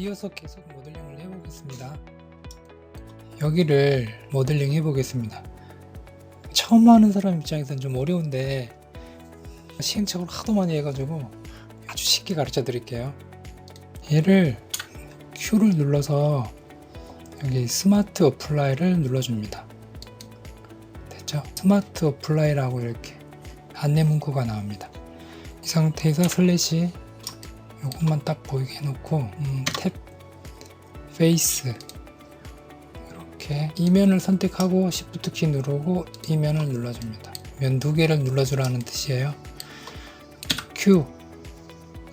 이어서 계속 모델링을 해보겠습니다. 여기를 모델링 해보겠습니다. 처음 하는 사람 입장에서는 좀 어려운데 시행착오를 하도 많이 해가지고 아주 쉽게 가르쳐 드릴게요. 얘를 Q를 눌러서 여기 스마트 어플라이를 눌러줍니다. 됐죠? 스마트 어플라이라고 이렇게 안내 문구가 나옵니다. 이 상태에서 슬래시 요것만 딱 보이게 해놓고 음, 탭 페이스 이렇게 이면을 선택하고 Shift 키 누르고 이면을 눌러줍니다. 면 두 개를 눌러주라는 뜻이에요. Q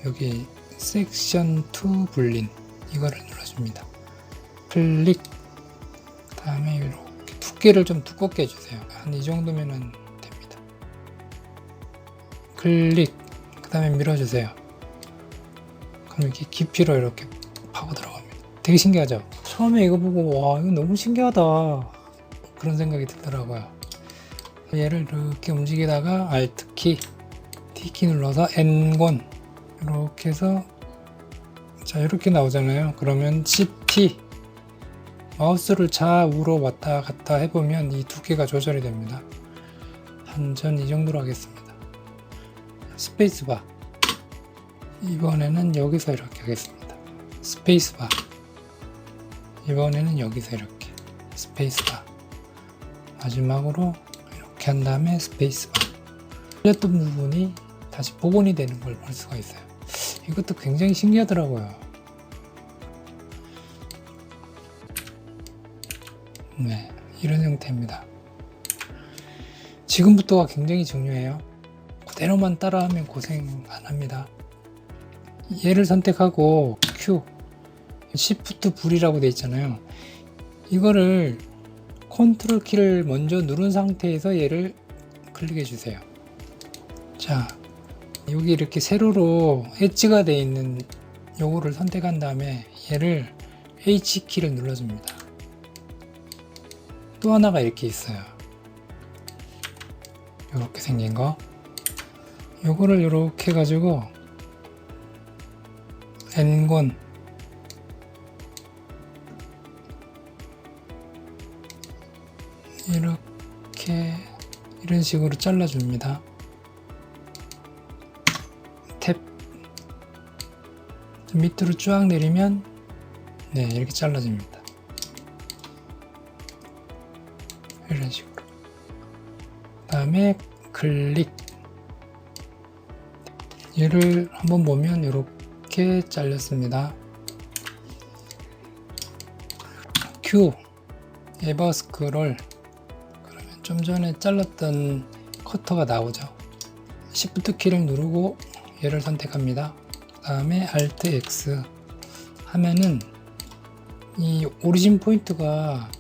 여기 섹션 2 불린 이거를 눌러줍니다. 클릭 다음에 이렇게 두께를 좀 두껍게 해주세요. 한 이 정도면은 됩니다. 클릭 그 다음에 밀어주세요. 그럼 이렇게 깊이로 이렇게 파고 들어갑니다. 되게 신기하죠? 처음에 이거 보고 와 이거 너무 신기하다 그런 생각이 들더라고요. 얘를 이렇게 움직이다가 Alt 키, D 키 눌러서 N권 이렇게 해서 자 이렇게 나오잖아요. 그러면 CT 마우스를 좌우로 왔다 갔다 해보면 이 두께가 조절이 됩니다. 한전 이 정도로 하겠습니다. 스페이스바 이번에는 여기서 이렇게 하겠습니다. 스페이스바 이번에는 여기서 이렇게 스페이스바 마지막으로 이렇게 한 다음에 스페이스바 틀렸던 부분이 다시 복원이 되는 걸 볼 수가 있어요. 이것도 굉장히 신기하더라고요. 네, 이런 형태입니다. 지금부터가 굉장히 중요해요. 그대로만 따라하면 고생 안 합니다. 얘를 선택하고 Q, Shift 불이라고 돼 있잖아요. 이거를 컨트롤 키를 먼저 누른 상태에서 얘를 클릭해 주세요. 자, 여기 이렇게 세로로 엣지가 되어 있는 요거를 선택한 다음에 얘를 H 키를 눌러줍니다. 또 하나가 이렇게 있어요. 이렇게 생긴 거. 요거를 이렇게 해가지고 N권 이렇게 이런 식으로 잘라줍니다. 탭 밑으로 쫙 내리면 네 이렇게 잘라집니다. 이런 식으로 다음에 클릭 얘를 한번 보면 이렇게 잘렸습니다. Q 에버 스크롤 그러면 좀 전에 잘랐던 커터가 나오죠. Shift 키를 누르고 얘를 선택합니다. 그 다음에 Alt X 하면은 이 오리진 포인트가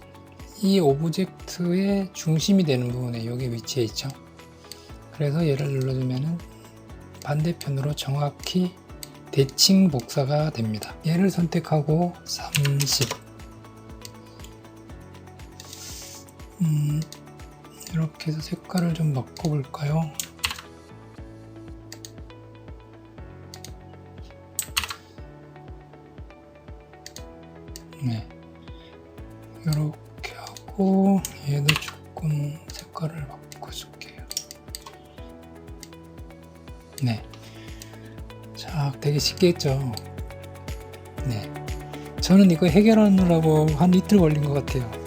이 오브젝트의 중심이 되는 부분에 여기 위치해 있죠. 그래서 얘를 눌러주면은 반대편으로 정확히 대칭 복사가 됩니다. 얘를 선택하고 30 음, 이렇게 해서 색깔을 좀 바꿔볼까요? 네, 이렇게 하고 얘도 조금 색깔을 바꿔줄게요. 네, 자, 되게 쉽게 했죠? 네, 저는 이거 해결하느라고 한 이틀 걸린 것 같아요.